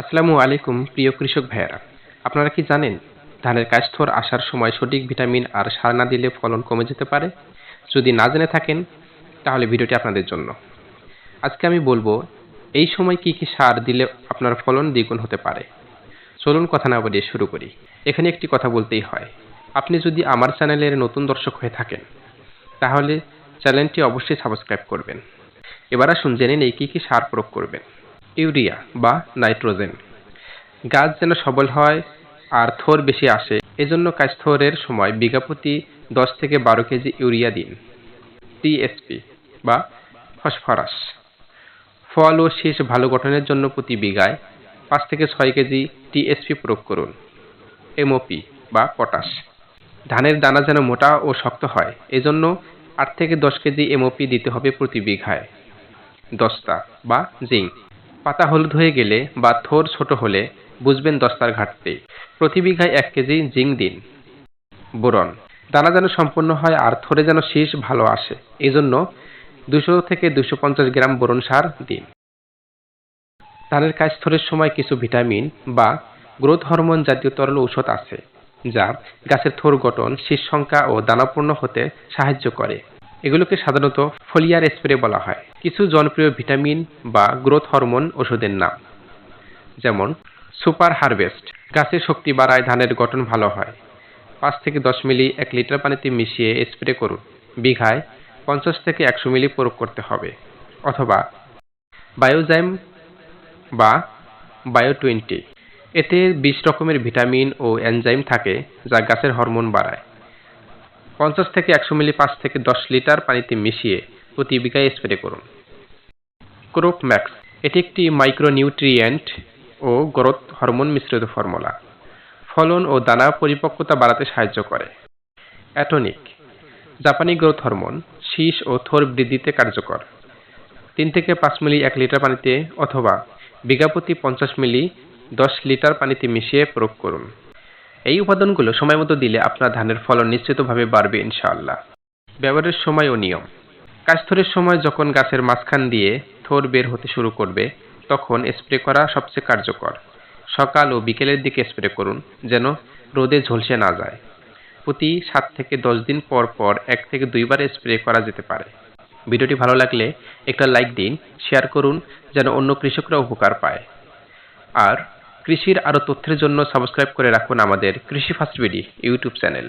আসসালামু আলাইকুম, প্রিয় কৃষক ভাইয়েরা। আপনারা কি জানেন, ধানের কাশথর আসার সময় সঠিক ভিটামিন আর সার না দিলে ফলন কমে যেতে পারে? যদি না জেনে থাকেন, তাহলে ভিডিওটি আপনাদের জন্য। আজকে আমি বলব, এই সময় কি কি সার দিলে আপনার ফলন দ্বিগুণ হতে পারে? চলুন কথা না বাড়িয়ে শুরু করি। এখানে একটি কথা বলতেই হয়, আপনি যদি আমার চ্যানেলের নতুন দর্শক হয়ে থাকেন, তাহলে চ্যানেলটি অবশ্যই সাবস্ক্রাইব করবেন। এবার আসুন জেনে নেই কী কী সার প্রয়োগ করবেন। ইউরিয়া বা নাইট্রোজেন। গাছ যেন সবল হয় আর থোর বেশি আসে, এজন্য কাশথোরের সময় বিঘা প্রতি দশ থেকে বারো কেজি ইউরিয়া দিন। টিএসপি বা ফসফরাস। ফল ও শীষ ভালো গঠনের জন্য প্রতি বিঘায় পাঁচ থেকে ছয় কেজি টিএসপি প্রয়োগ করুন। এমওপি বা পটাশ। ধানের দানা যেন মোটা ও শক্ত হয়, এজন্য আট থেকে দশ কেজি এমওপি দিতে হবে প্রতি বিঘায়। দস্তা বা জিঙ্ক। পাতা হলুদ হয়ে গেলে বা থোর ছোট হলে বুঝবেন দস্তার ঘাটতি। প্রতি বিঘায় এক কেজি জিঙ্ক দিন। বোরন। দানা যেন সম্পূর্ণ হয় আর থোরে যেন শীষ ভালো আসে। এজন্য দুশো থেকে দুশো পঞ্চাশ গ্রাম বোরন সার দিন। ধানের কাজ থোরের সময় কিছু ভিটামিন বা গ্রোথ হরমোন জাতীয় তরল ঔষধ আছে, যা গাছের থোর গঠন, শীষ সংখ্যা ও দানাপূর্ণ হতে সাহায্য করে। এগুলোকে সাধারণত ফলিয়ার স্প্রে বলা হয়। কিছু জনপ্রিয় ভিটামিন বা গ্রোথ হরমোন ওষুধের নাম। যেমন, সুপার হারভেস্ট। গাছের শক্তি বাড়ায় ধানের গঠন ভালো হয়। পাঁচ থেকে দশ মিলি এক লিটার পানিতে মিশিয়ে স্প্রে করুন। বিঘায় পঞ্চাশ থেকে একশো মিলি প্রয়োগ করতে হবে। অথবা, বায়োজাইম বা বায়ো টোয়েন্টি এতে বিশ রকমের ভিটামিন ও এনজাইম থাকে যা গাছের হরমোন বাড়ায়। পঞ্চাশ থেকে একশো মিলি পাঁচ থেকে দশ লিটার পানিতে মিশিয়ে প্রতি বিঘায় স্প্রে করুন। ক্রোপ ম্যাক্স এটি একটি মাইক্রোনিউট্রিয়েন্ট ও গ্রোথ হরমোন মিশ্রিত ফর্মুলা ফলন ও দানা পরিপক্কতা বাড়াতে সাহায্য করে। অ্যাটনিক জাপানি গ্রোথ হরমোন, শীষ ও থোর বৃদ্ধিতে কার্যকর। তিন থেকে পাঁচ মিলি এক লিটার পানিতে অথবা বিঘা প্রতি পঞ্চাশ মিলি দশ লিটার পানিতে মিশিয়ে প্রয়োগ করুন। এই উপাদানগুলো সময় মতো দিলে আপনার ধানের ফলন নিশ্চিতভাবে বাড়বে ইনশাআল্লাহ। ব্যবহারের সময় ও নিয়ম। কাশথরের সময় যখন গাছের মাঝখান দিয়ে থোর বের হতে শুরু করবে, তখন স্প্রে করা সবচেয়ে কার্যকর। সকাল ও বিকেলের দিকে স্প্রে করুন, যেন রোদে ঝলসে না যায়। প্রতি সাত থেকে দশ দিন পর পর এক থেকে দুইবার স্প্রে করা যেতে পারে। ভিডিওটি ভালো লাগলে একটা লাইক দিন, শেয়ার করুন, যেন অন্য কৃষকরা উপকার পায়। আর কৃষির আরও তথ্যের জন্য সাবস্ক্রাইব করে রাখুন আমাদের কৃষি ফার্স্ট বিডি ইউটিউব চ্যানেল।